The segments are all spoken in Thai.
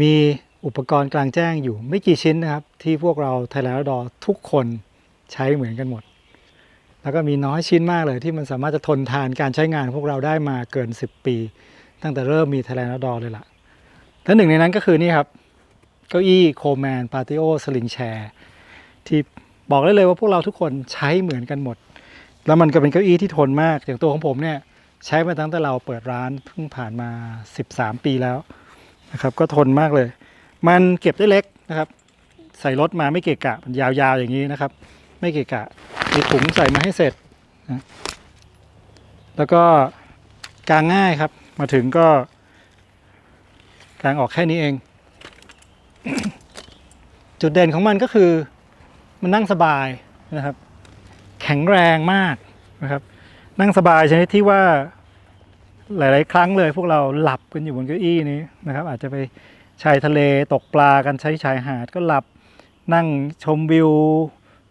มีอุปกรณ์กลางแจ้งอยู่ไม่กี่ชิ้นนะครับ ที่พวกเราไทยแลนด์ดอทุกคนใช้เหมือนกันหมด แล้วก็มีน้อยชิ้นมากเลยที่มันสามารถจะทนทานการใช้งานพวกเราได้มาเกิน 10 ปี ตั้งแต่เริ่มมีไทยแลนด์ดอเลยล่ะและหนึ่งในนั้นก็คือนี่ครับเก้าอี้โคแมนปาติโอสลิงแชร์ที่บอกได้เลยว่าพวกเราทุกคนใช้เหมือนกันหมด แล้วมันก็เป็นเก้าอี้ที่ทนมากอย่างตัวของผมเนี่ยใช้มาตั้งแต่เราเปิดร้านเพิ่งผ่านมา 13 ปีแล้ว นะครับ ก็ทนมากเลย มันเก็บได้เล็กนะครับ ใส่รถมาไม่เกะกะมันยาวๆอย่างนี้นะครับ ไม่เกะกะมีถุงใส่มาให้เสร็จนะแล้วก็กางง่ายครับ มาถึงก็กางออกแค่นี้เอง จุดเด่นของมันก็คือ มันนั่งสบายนะครับ แข็งแรงมากนะครับ นั่งสบายชนิดที่ว่า หลาย ๆ ครั้งเลยพวกเราหลับกันอยู่บนเก้าอี้นี้นะครับ อาจจะไปชายทะเลตกปลากันใช้ชายหาดก็หลับนั่งชมวิว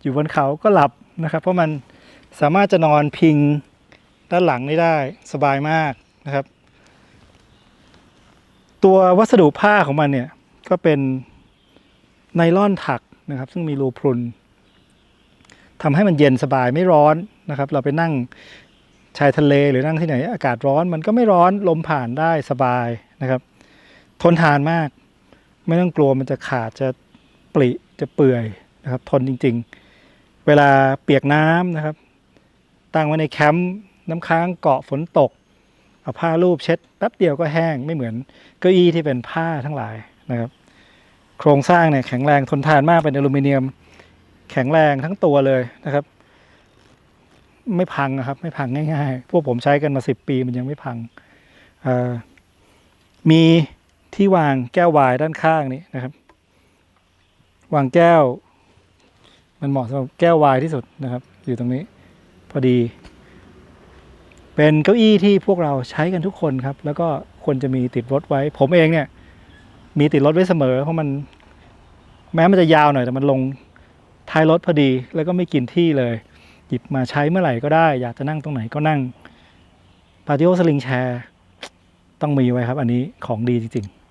อยู่บนเขาก็หลับนะครับ เพราะมันสามารถจะนอนพิงด้านหลังนี้ได้สบายมากนะครับ ตัววัสดุผ้าของมันเนี่ยก็เป็นไนล่อนถักนะครับ ซึ่งมีรูพรุนทำให้มันเย็นสบายไม่ร้อนนะครับ เราไปนั่ง ชายทะเลหรือนั่งที่ไหน อากาศร้อนมันก็ไม่ร้อนลมผ่านได้สบายนะครับ ทนทานมาก ไม่ต้องกลัวมันจะขาดจะปริจะเปื่อยนะครับ ทนจริง ๆ เวลาเปียกน้ำนะครับ ตั้งไว้ในแคมป์น้ำค้างเกาะฝนตกเอาผ้าลูบเช็ดแป๊บเดียวก็แห้งไม่เหมือนเก้าอี้ที่เป็นผ้าทั้งหลายนะครับ โครงสร้างเนี่ยแข็งแรงทนทานมากเป็นอลูมิเนียม แข็งแรงทั้งตัวเลยนะครับ ไม่พังนะครับ ไม่พังง่าย ๆ พวกผมใช้กันมาสิบปีมันยังไม่พังมีที่วางแก้ววายด้านข้างนี้นะครับ วางแก้ว มันเหมาะสำหรับแก้ววายที่สุดนะครับ อยู่ตรงนี้ พอดี เป็นเก้าอี้ที่พวกเราใช้กันทุกคนครับ แล้วก็ควรจะมีติดรถไว้ ผมเองเนี่ย มีติดรถไว้เสมอ เพราะมัน แม้มันจะยาวหน่อยแต่มันลงท้ายรถพอดี แล้วก็ไม่กินที่เลย ยิบมาใช้เมื่อไหร่ก็ได้ อยากจะนั่งตรงไหนก็นั่งปาติโอสลิงแชร์ต้องมีไว้ครับ อันนี้ของดีจริง ๆ